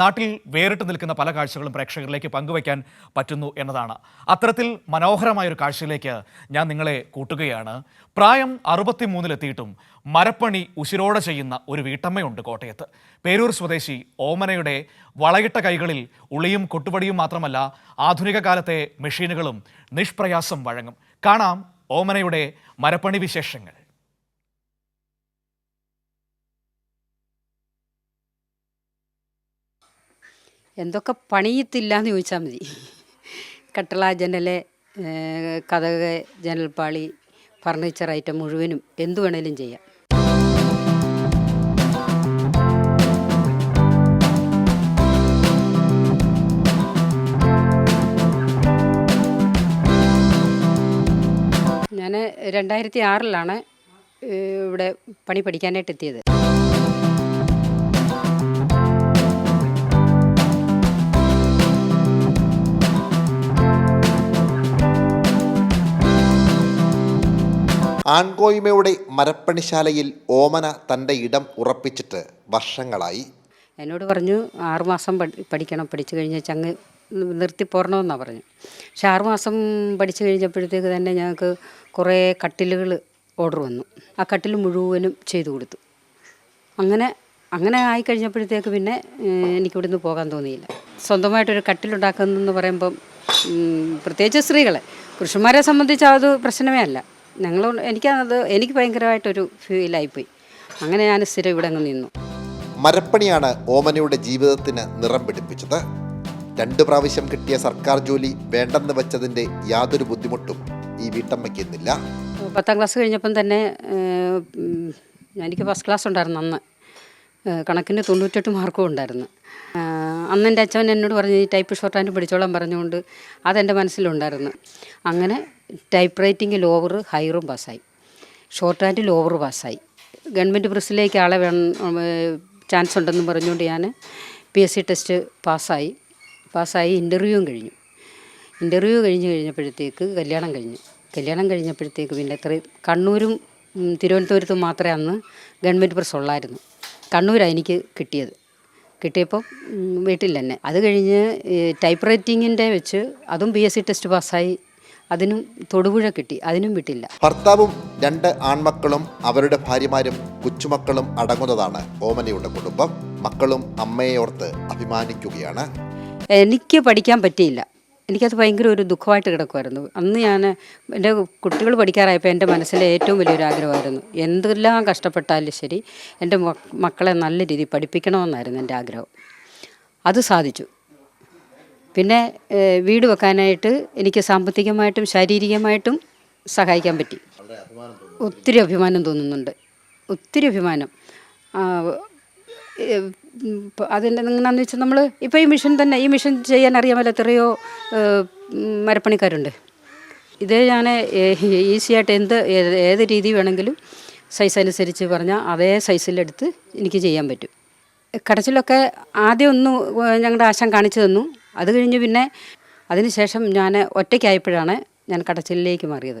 നാട്ടിൽ വേറിട്ട് നിൽക്കുന്ന പല കാഴ്ചകളും പ്രേക്ഷകരിലേക്ക് പങ്കുവയ്ക്കാൻ പറ്റുന്നു എന്നതാണ്. അത്തരത്തിൽ മനോഹരമായ ഒരു കാഴ്ചയിലേക്ക് ഞാൻ നിങ്ങളെ കൂട്ടുകയാണ്. പ്രായം അറുപത്തിമൂന്നിലെത്തിയിട്ടും മരപ്പണി ഉശിരോടെ ചെയ്യുന്ന ഒരു വീട്ടമ്മയുണ്ട് കോട്ടയത്ത്. പേരൂർ സ്വദേശി ഓമനയുടെ വളയിട്ട കൈകളിൽ ഉളിയും കൊട്ടുപടിയും മാത്രമല്ല ആധുനിക കാലത്തെ മെഷീനുകളും നിഷ്പ്രയാസം വഴങ്ങും. കാണാം ഓമനയുടെ മരപ്പണി വിശേഷങ്ങൾ. എന്തൊക്കെ പണിയത്തില്ല എന്ന് ചോദിച്ചാൽ മതി. കട്ടള ജനലെ കഥക് ജനൽപ്പാളി ഫർണിച്ചർ ഐറ്റം മുഴുവനും എന്തു വേണേലും ചെയ്യാം. ഞാൻ രണ്ടായിരത്തി ആറിലാണ് ഇവിടെ പണി പഠിക്കാനായിട്ട് എത്തിയത് ആൺകോയ്മയുടെ മരപ്പണിശാലയിൽ ഓമന തന്റെ ഇടം ഉറപ്പിച്ചിട്ട് വർഷങ്ങളായി. എന്നോട് പറഞ്ഞു ആറുമാസം പഠി പഠിക്കണം. പഠിച്ചു കഴിഞ്ഞാൽ ചങ്ങ് നിർത്തി പോരണമെന്നാണ് പറഞ്ഞു. പക്ഷെ ആറുമാസം പഠിച്ചു കഴിഞ്ഞപ്പോഴത്തേക്ക് തന്നെ ഞങ്ങൾക്ക് കുറേ കട്ടിലുകൾ ഓർഡർ വന്നു. ആ കട്ടിൽ മുഴുവനും ചെയ്തു കൊടുത്തു. അങ്ങനെ അങ്ങനെ ആയി കഴിഞ്ഞപ്പോഴത്തേക്ക് പിന്നെ എനിക്കിവിടുന്ന് പോകാൻ തോന്നിയില്ല. സ്വന്തമായിട്ടൊരു കട്ടിലുണ്ടാക്കുന്നതെന്ന് പറയുമ്പം പ്രത്യേകിച്ച് സ്ത്രീകളെ പുരുഷന്മാരെ സംബന്ധിച്ച് അത് പ്രശ്നമേ അല്ല. ഞങ്ങൾ എനിക്കത് എനിക്ക് ഭയങ്കരമായിട്ടൊരു ഫീലായിപ്പോയി. അങ്ങനെ ഞാൻ സ്ഥിരം ഇവിടെ അങ്ങ് നിന്നു. മരപ്പണിയാണ് ഓമനയുടെ ജീവിതത്തിന് നിറം പിടിപ്പിച്ചത്. രണ്ടു പ്രാവശ്യം കിട്ടിയ സർക്കാർ ജോലി വേണ്ടെന്ന് വെച്ചതിന്റെ യാതൊരു ബുദ്ധിമുട്ടും ഈ വീട്ടമ്മയ്ക്ക് ഇന്നില്ല പത്താം ക്ലാസ് കഴിഞ്ഞപ്പം തന്നെ എനിക്ക് ഫസ്റ്റ് ക്ലാസ് ഉണ്ടായിരുന്നു അന്ന്. കണക്കിന് തൊണ്ണൂറ്റെട്ട് മാർക്കും ഉണ്ടായിരുന്നു. ആഹ്, അന്ന് എന്റെ അച്ഛൻ എന്നോട് പറഞ്ഞു ഈ ടൈപ്പ് ഷോർട്ട് ഹാൻഡ് പഠിച്ചോളാൻ പറഞ്ഞുകൊണ്ട് അതെന്റെ മനസ്സിലുണ്ടായിരുന്നു. അങ്ങനെ ടൈപ്പ് റൈറ്റിംഗ് ലോവർ ഹയറും പാസ്സായി ഷോർട്ട് ഹാൻഡ് ലോവർ പാസ്സായി ഗവൺമെന്റ് പ്രസ്സിലേക്ക് ആളെ വേണം ചാൻസ് ഉണ്ടെന്ന് പറഞ്ഞുകൊണ്ട് ഞാൻ പി എസ് സി ടെസ്റ്റ് പാസ്സായി പാസ്സായി ഇന്റർവ്യൂവും കഴിഞ്ഞു. ഇന്റർവ്യൂ കഴിഞ്ഞ് കഴിഞ്ഞപ്പോഴത്തേക്ക് കല്യാണം കഴിഞ്ഞു. കല്യാണം കഴിഞ്ഞപ്പോഴത്തേക്ക് പിന്നെ ഇത്രയും കണ്ണൂരും തിരുവനന്തപുരത്തും മാത്രമേ അന്ന് ഗവൺമെന്റ് പ്രസ് ഉള്ളായിരുന്നു. കണ്ണൂരാണ് എനിക്ക് കിട്ടിയത്. കിട്ടിയപ്പോൾ വീട്ടിൽ തന്നെ. അത് കഴിഞ്ഞ് ടൈപ്പ് റൈറ്റിങ്ങിന്റെ വെച്ച് അതും ബി എസ് സി ടെസ്റ്റ് പാസ്സായി അതിനും തൊടുപുഴ കിട്ടി. അതിനും വിട്ടില്ല. ഭർത്താവും രണ്ട് ആൺമക്കളും അവരുടെ ഭാര്യമാരും കൊച്ചുമക്കളും അടങ്ങുന്നതാണ് ഓമനയുടെ കുടുംബം. മക്കളും അമ്മയെ ഓർത്ത് അഭിമാനിക്കുകയാണ്. എനിക്ക് പഠിക്കാൻ പറ്റിയില്ല. എനിക്കത് ഭയങ്കര ഒരു ദുഃഖമായിട്ട് കിടക്കുമായിരുന്നു അന്ന് ഞാൻ എന്റെ കുട്ടികൾ പഠിക്കാറായപ്പോൾ എന്റെ മനസ്സിലെ ഏറ്റവും വലിയൊരു ആഗ്രഹമായിരുന്നു. എന്തെല്ലാം കഷ്ടപ്പെട്ടാലും ശരി എന്റെ മക്കളെ നല്ല രീതിയിൽ പഠിപ്പിക്കണമെന്നായിരുന്നു എന്റെ ആഗ്രഹം. അത് സാധിച്ചു. പിന്നെ വീട് വെക്കാനായിട്ട് എനിക്ക് സാമ്പത്തികമായിട്ടും ശാരീരികമായിട്ടും സഹായിക്കാൻ പറ്റി. ഒത്തിരി അഭിമാനം തോന്നുന്നുണ്ട്. ഒത്തിരി അഭിമാനം. അതിന്റെ എങ്ങനെയാണെന്ന് വെച്ചാൽ നമ്മൾ ഇപ്പോൾ ഈ മിഷൻ തന്നെ ഈ മിഷൻ ചെയ്യാൻ അറിയാമല്ലോ എത്രയോ ഏഹ്, ഉം, മരപ്പണിക്കാരുണ്ട്. ഇത് ഞാൻ ഈസിയായിട്ട് എന്ത് ഏത് രീതി വേണമെങ്കിലും സൈസ് അനുസരിച്ച് പറഞ്ഞാൽ അതേ സൈസിലെടുത്ത് എനിക്ക് ചെയ്യാൻ പറ്റും. കടച്ചിലൊക്കെ ആദ്യം ഒന്ന് ഞങ്ങളുടെ ആശം കാണിച്ചു തന്നു. അത് കഴിഞ്ഞ് പിന്നെ അതിന് ശേഷം ഞാൻ ഒറ്റയ്ക്കായപ്പോഴാണ് ഞാൻ കടച്ചിലേക്ക് മാറിയത്.